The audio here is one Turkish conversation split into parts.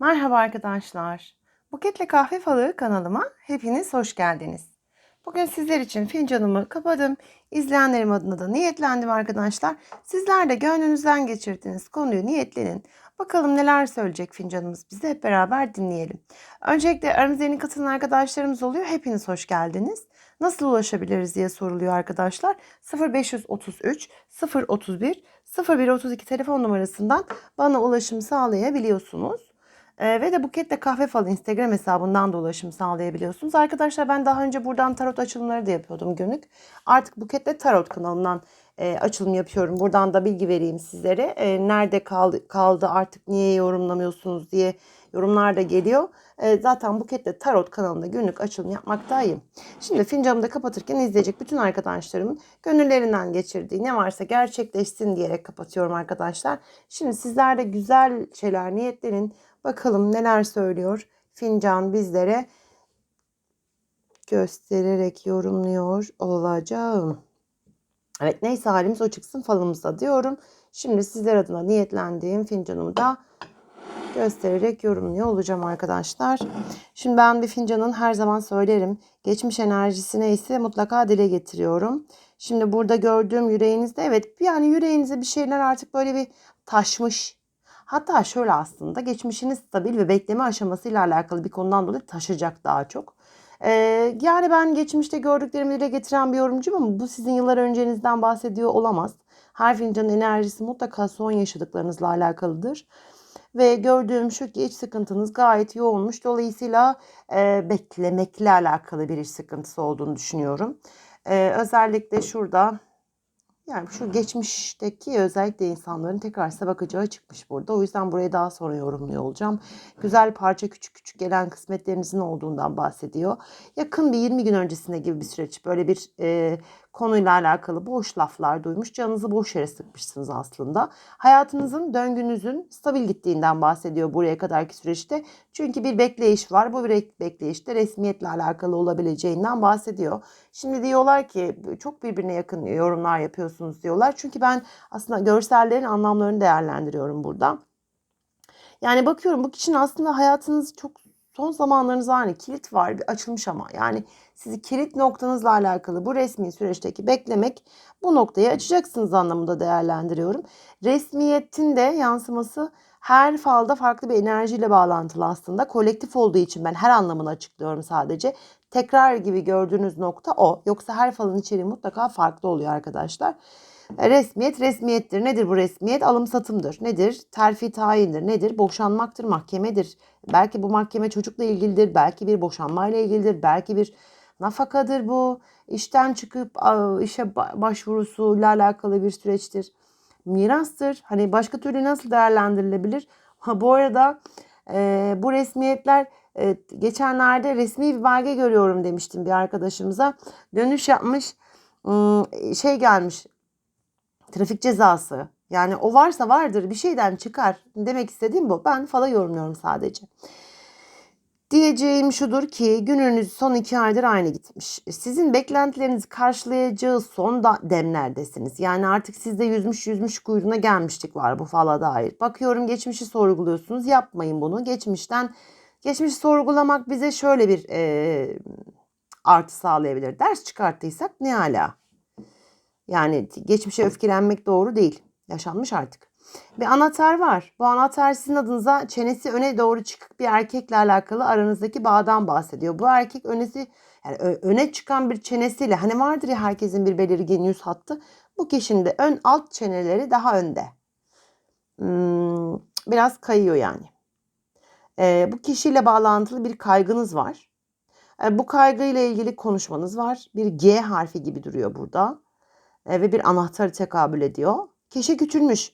Merhaba arkadaşlar. Buketle Kahve Falı kanalıma hepiniz hoş geldiniz. Bugün sizler için fincanımı kapadım. İzleyenlerim adına da niyetlendim arkadaşlar. Sizler de gönlünüzden geçirdiğiniz konuyu niyetlenin. Bakalım neler söyleyecek fincanımız bize hep beraber dinleyelim. Öncelikle aramızda yeni katılan arkadaşlarımız oluyor. Hepiniz hoş geldiniz. Nasıl ulaşabiliriz diye soruluyor arkadaşlar. 0533 031 0132 telefon numarasından bana ulaşım sağlayabiliyorsunuz. Ee, ve de Buketle Kahve Falı Instagram hesabından da ulaşım sağlayabiliyorsunuz. Arkadaşlar ben daha önce buradan tarot açılımları da yapıyordum günlük. Artık Buketle Tarot kanalından e, açılım yapıyorum. Buradan da bilgi vereyim sizlere. E, nerede kaldı, kaldı artık niye yorumlamıyorsunuz diye yorumlar da geliyor. E, zaten Buketle Tarot kanalında günlük açılım yapmaktayım. Şimdi fincanımı da kapatırken izleyecek bütün arkadaşlarımın gönüllerinden geçirdiği ne varsa gerçekleşsin diyerek kapatıyorum arkadaşlar. Şimdi sizler de güzel şeyler niyetlerin. Bakalım neler söylüyor fincan bizlere göstererek yorumluyor olacağım. Evet neyse halimiz o çıksın falımızda diyorum. Şimdi sizler adına niyetlendiğim fincanımı da göstererek yorumluyor olacağım arkadaşlar. Şimdi ben bir fincanın her zaman söylerim. Geçmiş enerjisi neyse mutlaka dile getiriyorum. Şimdi burada gördüğüm yüreğinizde evet yani yüreğinize bir şeyler artık böyle bir taşmış. Hatta şöyle aslında geçmişiniz stabil ve bekleme aşamasıyla alakalı bir konudan dolayı taşıyacak daha çok. Ee, yani ben geçmişte gördüklerimi dile getiren bir yorumcuyum ama bu sizin yıllar öncenizden bahsediyor olamaz. Her fincanın enerjisi mutlaka son yaşadıklarınızla alakalıdır. Ve gördüğüm şu ki iç sıkıntınız gayet yoğunmuş. Dolayısıyla e, beklemekle alakalı bir iç sıkıntısı olduğunu düşünüyorum. E, özellikle şurada yani şu geçmişteki özellikle insanların tekrar size bakacağı çıkmış burada. O yüzden burayı daha sonra yorumluyor olacağım. Güzel parça küçük küçük gelen kısmetlerinizin olduğundan bahsediyor. Yakın bir 20 gün öncesinde gibi bir süreç. Böyle bir e, konuyla alakalı boş laflar duymuş. Canınızı boş yere sıkmışsınız aslında. Hayatınızın, döngünüzün stabil gittiğinden bahsediyor buraya kadarki süreçte. Çünkü bir bekleyiş var. Bu bir bekleyişte resmiyetle alakalı olabileceğinden bahsediyor. Şimdi diyorlar ki çok birbirine yakın yorumlar yapıyorsunuz diyorlar. Çünkü ben aslında görsellerin anlamlarını değerlendiriyorum burada. Yani bakıyorum bu kişinin aslında hayatınız çok son zamanlarınızda hani kilit var bir açılmış ama yani sizi kilit noktanızla alakalı bu resmi süreçteki beklemek bu noktayı açacaksınız anlamında değerlendiriyorum. Resmiyetin de yansıması her falda farklı bir enerjiyle bağlantılı aslında. Kolektif olduğu için ben her anlamını açıklıyorum sadece. Tekrar gibi gördüğünüz nokta o. Yoksa her falın içeriği mutlaka farklı oluyor arkadaşlar. E, resmiyet resmiyettir. Nedir bu resmiyet? Alım satımdır. Nedir? Terfi tayindir. Nedir? Boşanmaktır, mahkemedir. Belki bu mahkeme çocukla ilgilidir. Belki bir boşanmayla ilgilidir. Belki bir nafakadır bu. İşten çıkıp işe başvurusuyla alakalı bir süreçtir. Mirastır. Hani başka türlü nasıl değerlendirilebilir? Ha, bu arada e, bu resmiyetler e, geçenlerde resmi bir belge görüyorum demiştim bir arkadaşımıza. Dönüş yapmış şey gelmiş trafik cezası. Yani o varsa vardır bir şeyden çıkar. Demek istediğim bu. Ben falan yorumluyorum sadece. Diyeceğim şudur ki gününüz son iki aydır aynı gitmiş. Sizin beklentilerinizi karşılayacağı son da demlerdesiniz. Yani artık sizde yüzmüş yüzmüş kuyruğuna gelmişlik var bu fala dair. Bakıyorum geçmişi sorguluyorsunuz. Yapmayın bunu. Geçmişten geçmişi sorgulamak bize şöyle bir e, artı sağlayabilir. Ders çıkarttıysak ne ala. Yani geçmişe öfkelenmek doğru değil. Yaşanmış artık. Bir anahtar var. Bu anahtar sizin adınıza çenesi öne doğru çıkık bir erkekle alakalı aranızdaki bağdan bahsediyor. Bu erkek önesi yani öne çıkan bir çenesiyle hani vardır ya herkesin bir belirgin yüz hattı. Bu kişinin de ön alt çeneleri daha önde. Hmm, biraz kayıyor yani. Ee, bu kişiyle bağlantılı bir kaygınız var. Ee, bu kaygıyla ilgili konuşmanız var. Bir G harfi gibi duruyor burada. Ee, ve bir anahtarı tekabül ediyor. Kişi küçülmüş.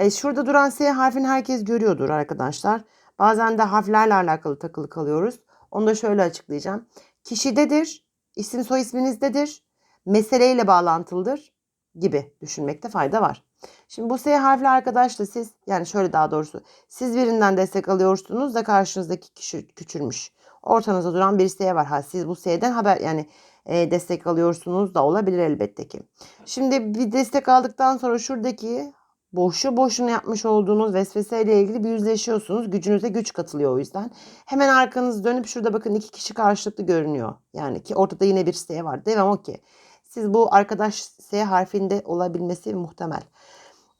E, şurada duran S harfini herkes görüyordur arkadaşlar. Bazen de harflerle alakalı takılı kalıyoruz. Onu da şöyle açıklayacağım. Kişidedir, isim soy isminizdedir, meseleyle bağlantılıdır gibi düşünmekte fayda var. Şimdi bu S harfli arkadaşla siz yani şöyle daha doğrusu siz birinden destek alıyorsunuz da karşınızdaki kişi küçülmüş. Ortanızda duran bir S var. Ha siz bu S'den haber yani e, destek alıyorsunuz da olabilir elbette ki. Şimdi bir destek aldıktan sonra şuradaki boşu boşuna yapmış olduğunuz vesveseyle ilgili bir yüzleşiyorsunuz. Gücünüze güç katılıyor o yüzden. Hemen arkanız dönüp şurada bakın iki kişi karşılıklı görünüyor. Yani ki ortada yine bir S var. Devam o ki. Siz bu arkadaş S harfinde olabilmesi muhtemel.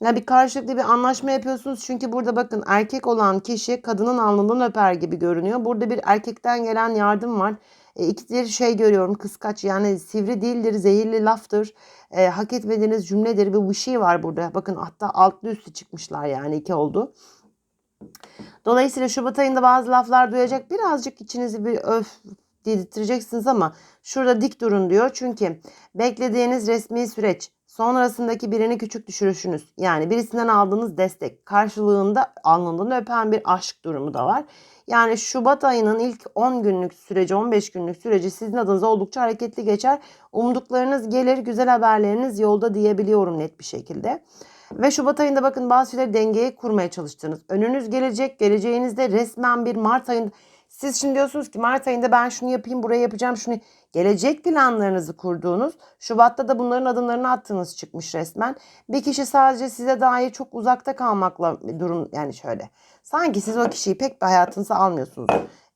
Yani bir karşılıklı bir anlaşma yapıyorsunuz. Çünkü burada bakın erkek olan kişi kadının alnından öper gibi görünüyor. Burada bir erkekten gelen yardım var. E, ikileri şey görüyorum kıskaç yani sivri değildir, zehirli laftır. E, hak etmediğiniz cümledir ve bir şey var burada. Bakın hatta altlı üstü çıkmışlar yani iki oldu. Dolayısıyla Şubat ayında bazı laflar duyacak. Birazcık içinizi bir öf dedirteceksiniz ama şurada dik durun diyor. Çünkü beklediğiniz resmi süreç sonrasındaki birini küçük düşürüşünüz yani birisinden aldığınız destek karşılığında alnından öpen bir aşk durumu da var. Yani Şubat ayının ilk 10 günlük süreci 15 günlük süreci sizin adınıza oldukça hareketli geçer. Umduklarınız gelir güzel haberleriniz yolda diyebiliyorum net bir şekilde. Ve Şubat ayında bakın bazı şeyleri dengeye kurmaya çalıştınız. Önünüz gelecek, geleceğinizde resmen bir Mart ayında siz şimdi diyorsunuz ki Mart ayında ben şunu yapayım, burayı yapacağım, şunu gelecek planlarınızı kurduğunuz, Şubat'ta da bunların adımlarını attığınız çıkmış resmen. Bir kişi sadece size dair çok uzakta kalmakla durum yani şöyle. Sanki siz o kişiyi pek bir hayatınıza almıyorsunuz.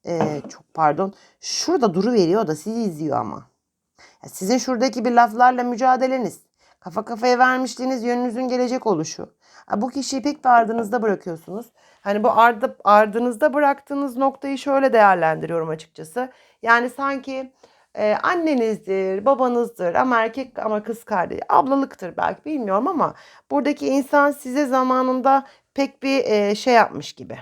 Ee, çok pardon. Şurada duru veriyor da sizi izliyor ama. Sizin şuradaki bir laflarla mücadeleniz, kafa kafaya vermişliğiniz yönünüzün gelecek oluşu. Bu kişiyi pek bir ardınızda bırakıyorsunuz. Hani bu ardı, ardınızda bıraktığınız noktayı şöyle değerlendiriyorum açıkçası. Yani sanki e, annenizdir, babanızdır ama erkek ama kız kardeş, ablalıktır belki bilmiyorum ama buradaki insan size zamanında pek bir e, şey yapmış gibi.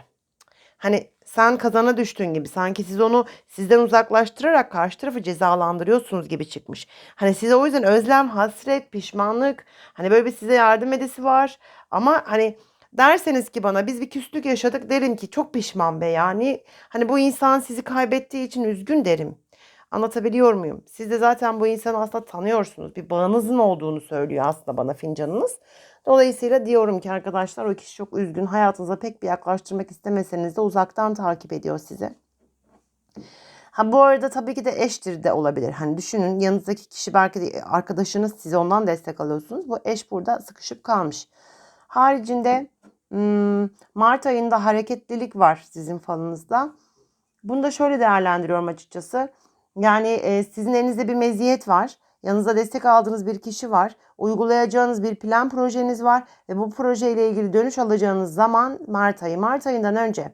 Hani sen kazana düştüğün gibi sanki siz onu sizden uzaklaştırarak karşı tarafı cezalandırıyorsunuz gibi çıkmış. Hani size o yüzden özlem, hasret, pişmanlık hani böyle bir size yardım edesi var ama hani derseniz ki bana biz bir küslük yaşadık derim ki çok pişman be yani hani bu insan sizi kaybettiği için üzgün derim. Anlatabiliyor muyum? Siz de zaten bu insanı aslında tanıyorsunuz. Bir bağınızın olduğunu söylüyor aslında bana fincanınız. Dolayısıyla diyorum ki arkadaşlar o kişi çok üzgün. Hayatınıza pek bir yaklaştırmak istemeseniz de uzaktan takip ediyor sizi. Ha bu arada tabii ki de eştir de olabilir. Hani düşünün yanınızdaki kişi belki de arkadaşınız siz ondan destek alıyorsunuz. Bu eş burada sıkışıp kalmış. Haricinde Mart ayında hareketlilik var sizin falınızda. Bunu da şöyle değerlendiriyorum açıkçası. Yani e, sizin elinizde bir meziyet var. Yanınızda destek aldığınız bir kişi var. Uygulayacağınız bir plan projeniz var. Ve bu projeyle ilgili dönüş alacağınız zaman Mart ayı. Mart ayından önce.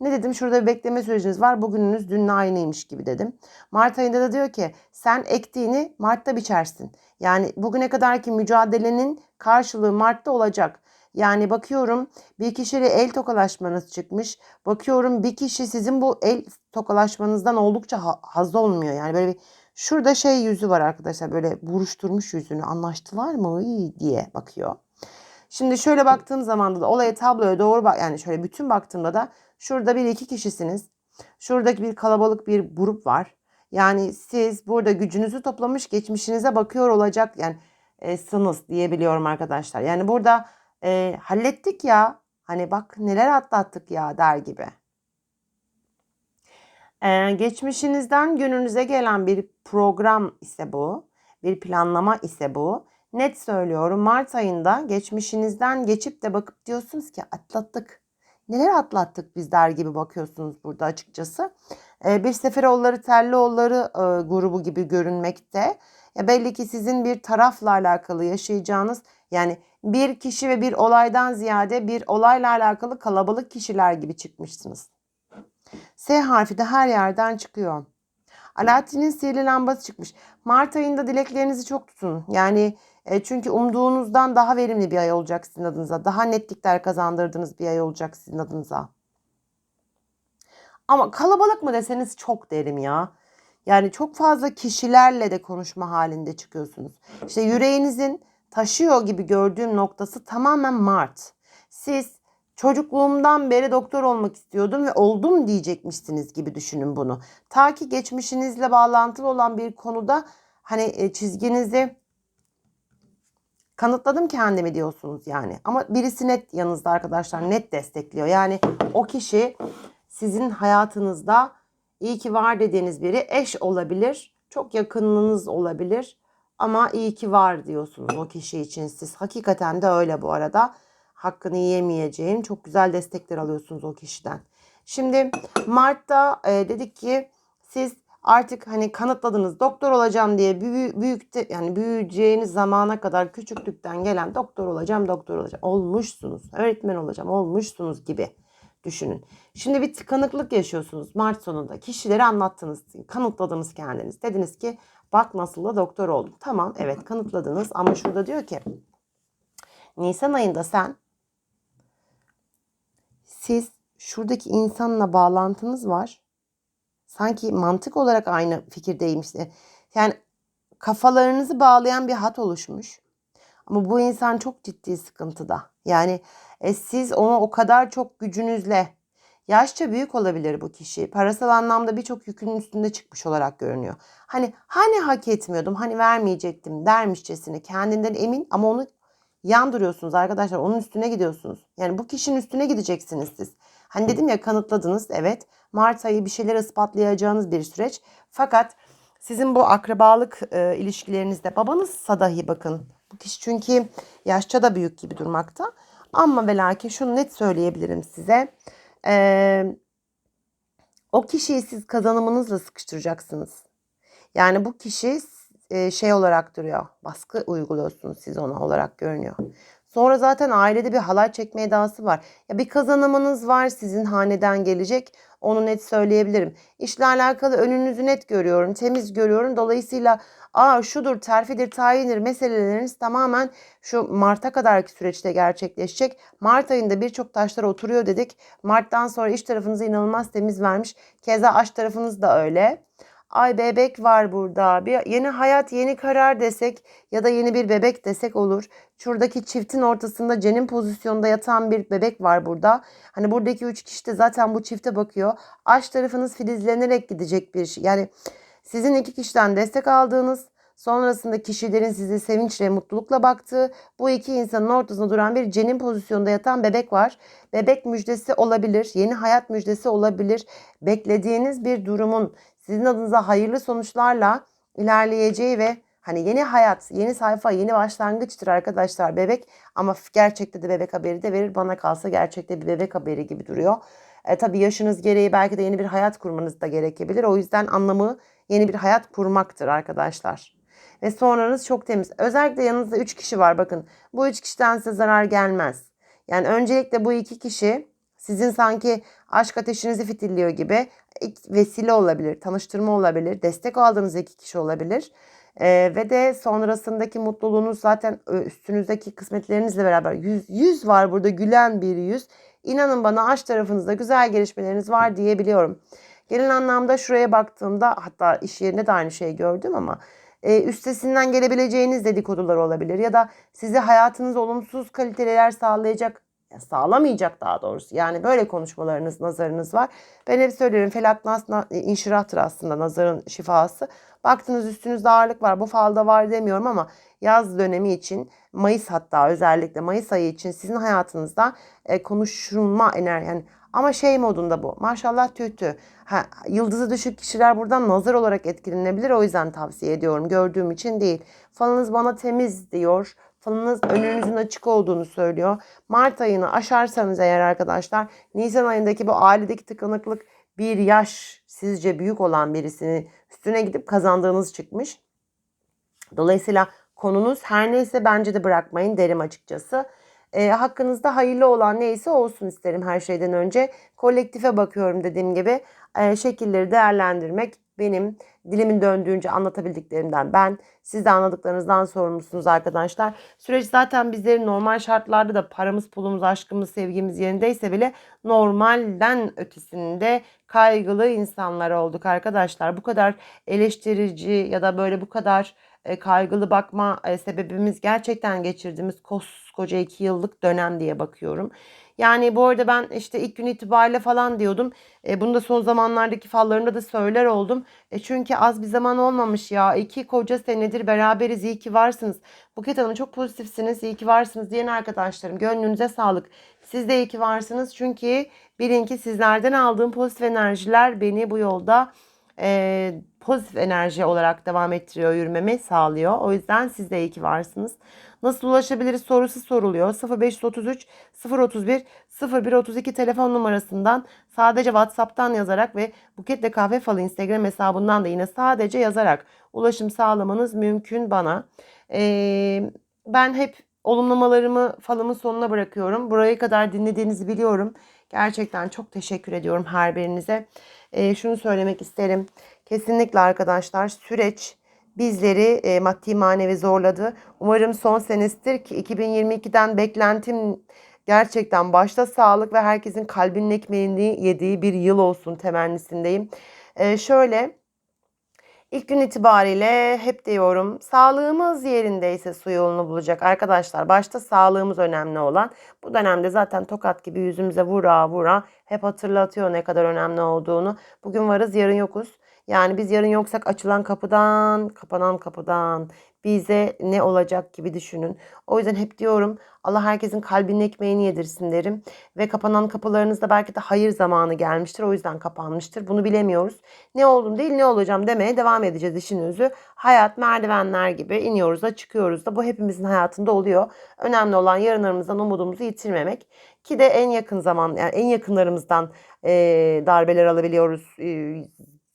Ne dedim? Şurada bir bekleme süreciniz var. Bugününüz dünle aynıymış gibi dedim. Mart ayında da diyor ki sen ektiğini Mart'ta biçersin. Yani bugüne kadarki mücadelenin karşılığı Mart'ta olacak. Yani bakıyorum bir kişiyle el tokalaşmanız çıkmış. Bakıyorum bir kişi sizin bu el tokalaşmanızdan oldukça haz olmuyor. Yani böyle bir şurada şey yüzü var arkadaşlar böyle buruşturmuş yüzünü anlaştılar mı İyi diye bakıyor. Şimdi şöyle baktığım zaman da olaya tabloya doğru bak yani şöyle bütün baktığımda da şurada bir iki kişisiniz. Şuradaki bir kalabalık bir grup var. Yani siz burada gücünüzü toplamış geçmişinize bakıyor olacak yani e, sınız diyebiliyorum arkadaşlar. Yani burada e, hallettik ya hani bak neler atlattık ya der gibi. Ee, geçmişinizden gününüze gelen bir program ise bu, bir planlama ise bu. Net söylüyorum Mart ayında geçmişinizden geçip de bakıp diyorsunuz ki atlattık. Neler atlattık biz der gibi bakıyorsunuz burada açıkçası. Ee, bir Seferoğulları Tellioğulları e, grubu gibi görünmekte. Ya belli ki sizin bir tarafla alakalı yaşayacağınız yani bir kişi ve bir olaydan ziyade bir olayla alakalı kalabalık kişiler gibi çıkmışsınız. S harfi de her yerden çıkıyor. Alaaddin'in sihirli lambası çıkmış. Mart ayında dileklerinizi çok tutun. Yani e, çünkü umduğunuzdan daha verimli bir ay olacak sizin adınıza. Daha netlikler kazandırdığınız bir ay olacak sizin adınıza. Ama kalabalık mı deseniz çok derim ya. Yani çok fazla kişilerle de konuşma halinde çıkıyorsunuz. İşte yüreğinizin taşıyor gibi gördüğüm noktası tamamen Mart. Siz çocukluğumdan beri doktor olmak istiyordum ve oldum diyecekmişsiniz gibi düşünün bunu. Ta ki geçmişinizle bağlantılı olan bir konuda hani e, çizginizi kanıtladım kendimi diyorsunuz yani. Ama birisi net yanınızda arkadaşlar net destekliyor. Yani o kişi sizin hayatınızda iyi ki var dediğiniz biri eş olabilir. Çok yakınınız olabilir. Ama iyi ki var diyorsunuz o kişi için siz. Hakikaten de öyle bu arada. hakkını yiyemeyeceğin çok güzel destekler alıyorsunuz o kişiden. Şimdi Mart'ta e, dedik ki siz artık hani kanıtladınız doktor olacağım diye büyük, büyükte yani büyüyeceğiniz zamana kadar küçüklükten gelen doktor olacağım doktor olacağım olmuşsunuz öğretmen olacağım olmuşsunuz gibi düşünün. Şimdi bir tıkanıklık yaşıyorsunuz Mart sonunda kişileri anlattınız kanıtladınız kendiniz dediniz ki bak nasıl da doktor oldum tamam evet kanıtladınız ama şurada diyor ki Nisan ayında sen siz şuradaki insanla bağlantınız var sanki mantık olarak aynı fikirdeymiş. Yani kafalarınızı bağlayan bir hat oluşmuş. Ama bu insan çok ciddi sıkıntıda. Yani e, siz ona o kadar çok gücünüzle yaşça büyük olabilir bu kişi. Parasal anlamda birçok yükünün üstünde çıkmış olarak görünüyor. Hani hani hak etmiyordum, hani vermeyecektim dermişçesine kendinden emin ama onu yandırıyorsunuz arkadaşlar. Onun üstüne gidiyorsunuz. Yani bu kişinin üstüne gideceksiniz siz. Hani dedim ya kanıtladınız evet. Mart ayı bir şeyler ispatlayacağınız bir süreç. Fakat sizin bu akrabalık e, ilişkilerinizde babanızsa dahi bakın. Bu kişi çünkü yaşça da büyük gibi durmakta. Ama ve lakin şunu net söyleyebilirim size. Ee, o kişiyi siz kazanımınızla sıkıştıracaksınız. Yani bu kişi şey olarak duruyor. Baskı uyguluyorsunuz siz ona olarak görünüyor. Sonra zaten ailede bir halay çekme edası var. Ya bir kazanımınız var sizin haneden gelecek. Onu net söyleyebilirim. İşle alakalı önünüzü net görüyorum, temiz görüyorum. Dolayısıyla aa şudur, terfidir, tayindir meseleleriniz tamamen şu Mart'a kadarki süreçte gerçekleşecek. Mart ayında birçok taşlar oturuyor dedik. Mart'tan sonra iş tarafınızı inanılmaz temiz vermiş. Keza aşk tarafınız da öyle ay bebek var burada. Bir yeni hayat, yeni karar desek ya da yeni bir bebek desek olur. Şuradaki çiftin ortasında cenin pozisyonda yatan bir bebek var burada. Hani buradaki üç kişi de zaten bu çifte bakıyor. Aşk tarafınız filizlenerek gidecek bir şey. Yani sizin iki kişiden destek aldığınız, sonrasında kişilerin sizi sevinçle, mutlulukla baktığı, bu iki insanın ortasında duran bir cenin pozisyonda yatan bebek var. Bebek müjdesi olabilir, yeni hayat müjdesi olabilir. Beklediğiniz bir durumun sizin adınıza hayırlı sonuçlarla ilerleyeceği ve hani yeni hayat, yeni sayfa, yeni başlangıçtır arkadaşlar bebek ama gerçekte de bebek haberi de verir. Bana kalsa gerçekte bir bebek haberi gibi duruyor. E, tabii yaşınız gereği belki de yeni bir hayat kurmanız da gerekebilir. O yüzden anlamı yeni bir hayat kurmaktır arkadaşlar. Ve sonranız çok temiz. Özellikle yanınızda 3 kişi var bakın. Bu 3 kişiden size zarar gelmez. Yani öncelikle bu iki kişi sizin sanki aşk ateşinizi fitilliyor gibi vesile olabilir, tanıştırma olabilir, destek aldığınız iki kişi olabilir. Ee, ve de sonrasındaki mutluluğunuz zaten üstünüzdeki kısmetlerinizle beraber yüz, yüz var burada gülen bir yüz. İnanın bana aşk tarafınızda güzel gelişmeleriniz var diyebiliyorum. Genel anlamda şuraya baktığımda hatta iş yerinde de aynı şeyi gördüm ama e, üstesinden gelebileceğiniz dedikodular olabilir ya da size hayatınız olumsuz kaliteler sağlayacak sağlamayacak daha doğrusu. Yani böyle konuşmalarınız, nazarınız var. Ben hep söylerim felak nas inşirahtır aslında nazarın şifası. Baktınız üstünüzde ağırlık var. Bu falda var demiyorum ama yaz dönemi için Mayıs hatta özellikle Mayıs ayı için sizin hayatınızda e, konuşulma enerji yani ama şey modunda bu. Maşallah tühtü. Ha, yıldızı düşük kişiler buradan nazar olarak etkilenebilir. O yüzden tavsiye ediyorum. Gördüğüm için değil. Falınız bana temiz diyor falınız önünüzün açık olduğunu söylüyor. Mart ayını aşarsanız eğer arkadaşlar Nisan ayındaki bu ailedeki tıkanıklık bir yaş sizce büyük olan birisini üstüne gidip kazandığınız çıkmış. Dolayısıyla konunuz her neyse bence de bırakmayın derim açıkçası. E, hakkınızda hayırlı olan neyse olsun isterim her şeyden önce. Kolektife bakıyorum dediğim gibi. E, şekilleri değerlendirmek benim dilimin döndüğünce anlatabildiklerimden ben. Siz de anladıklarınızdan sorumlusunuz arkadaşlar. Süreç zaten bizlerin normal şartlarda da paramız, pulumuz, aşkımız, sevgimiz yerindeyse bile normalden ötesinde kaygılı insanlar olduk arkadaşlar. Bu kadar eleştirici ya da böyle bu kadar e, kaygılı bakma e, sebebimiz gerçekten geçirdiğimiz koskoca iki yıllık dönem diye bakıyorum. Yani bu arada ben işte ilk gün itibariyle falan diyordum. E, bunu da son zamanlardaki fallarımda da söyler oldum. E, çünkü az bir zaman olmamış ya. İki koca senedir beraberiz. İyi ki varsınız. Buket Hanım çok pozitifsiniz. İyi ki varsınız diyen arkadaşlarım. Gönlünüze sağlık. Siz de iyi ki varsınız. Çünkü bilin ki sizlerden aldığım pozitif enerjiler beni bu yolda e, pozitif enerji olarak devam ettiriyor, yürümemi sağlıyor. O yüzden siz de iyi ki varsınız. Nasıl ulaşabiliriz sorusu soruluyor. 0533 031 0132 telefon numarasından sadece WhatsApp'tan yazarak ve Buketle Kahve Falı Instagram hesabından da yine sadece yazarak ulaşım sağlamanız mümkün bana. Ee, ben hep olumlamalarımı falımın sonuna bırakıyorum. Buraya kadar dinlediğinizi biliyorum. Gerçekten çok teşekkür ediyorum her birinize. Ee, şunu söylemek isterim. Kesinlikle arkadaşlar süreç bizleri e, maddi manevi zorladı. Umarım son senesidir ki 2022'den beklentim gerçekten başta sağlık ve herkesin kalbinin ekmeğini yediği bir yıl olsun temennisindeyim. Ee, şöyle İlk gün itibariyle hep diyorum sağlığımız yerindeyse su yolunu bulacak arkadaşlar. Başta sağlığımız önemli olan. Bu dönemde zaten tokat gibi yüzümüze vura vura hep hatırlatıyor ne kadar önemli olduğunu. Bugün varız yarın yokuz. Yani biz yarın yoksak açılan kapıdan, kapanan kapıdan bize ne olacak gibi düşünün. O yüzden hep diyorum Allah herkesin kalbinin ekmeğini yedirsin derim. Ve kapanan kapılarınızda belki de hayır zamanı gelmiştir. O yüzden kapanmıştır. Bunu bilemiyoruz. Ne oldum değil ne olacağım demeye devam edeceğiz işin özü. Hayat merdivenler gibi iniyoruz da çıkıyoruz da bu hepimizin hayatında oluyor. Önemli olan yarınlarımızdan umudumuzu yitirmemek. Ki de en yakın zaman yani en yakınlarımızdan e, darbeler alabiliyoruz. E,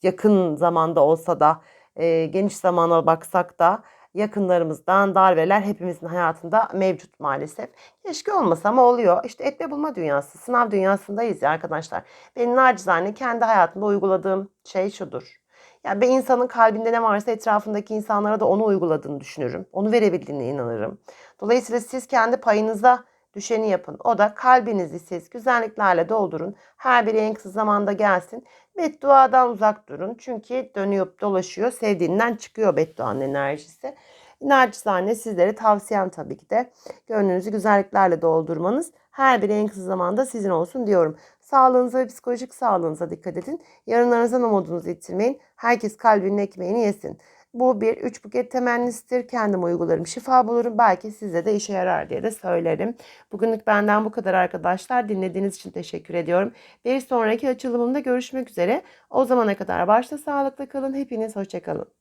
yakın zamanda olsa da e, geniş zamana baksak da yakınlarımızdan darbeler hepimizin hayatında mevcut maalesef. Keşke olmasa ama oluyor. İşte etme bulma dünyası, sınav dünyasındayız ya arkadaşlar. Benim nacizane kendi hayatımda uyguladığım şey şudur. Yani bir insanın kalbinde ne varsa etrafındaki insanlara da onu uyguladığını düşünürüm. Onu verebildiğine inanırım. Dolayısıyla siz kendi payınıza düşeni yapın. O da kalbinizi siz güzelliklerle doldurun. Her biri en kısa zamanda gelsin. Bedduadan uzak durun. Çünkü dönüyor dolaşıyor. Sevdiğinden çıkıyor bedduanın enerjisi. Naçizane sizlere tavsiyem tabii ki de gönlünüzü güzelliklerle doldurmanız her biri en kısa zamanda sizin olsun diyorum. Sağlığınıza ve psikolojik sağlığınıza dikkat edin. Yarınlarınızdan umudunuzu yitirmeyin. Herkes kalbinin ekmeğini yesin. Bu bir üç buket temennisidir. Kendim uygularım, şifa bulurum. Belki size de işe yarar diye de söylerim. Bugünlük benden bu kadar arkadaşlar. Dinlediğiniz için teşekkür ediyorum. Bir sonraki açılımımda görüşmek üzere. O zamana kadar başta sağlıklı kalın. Hepiniz hoşçakalın.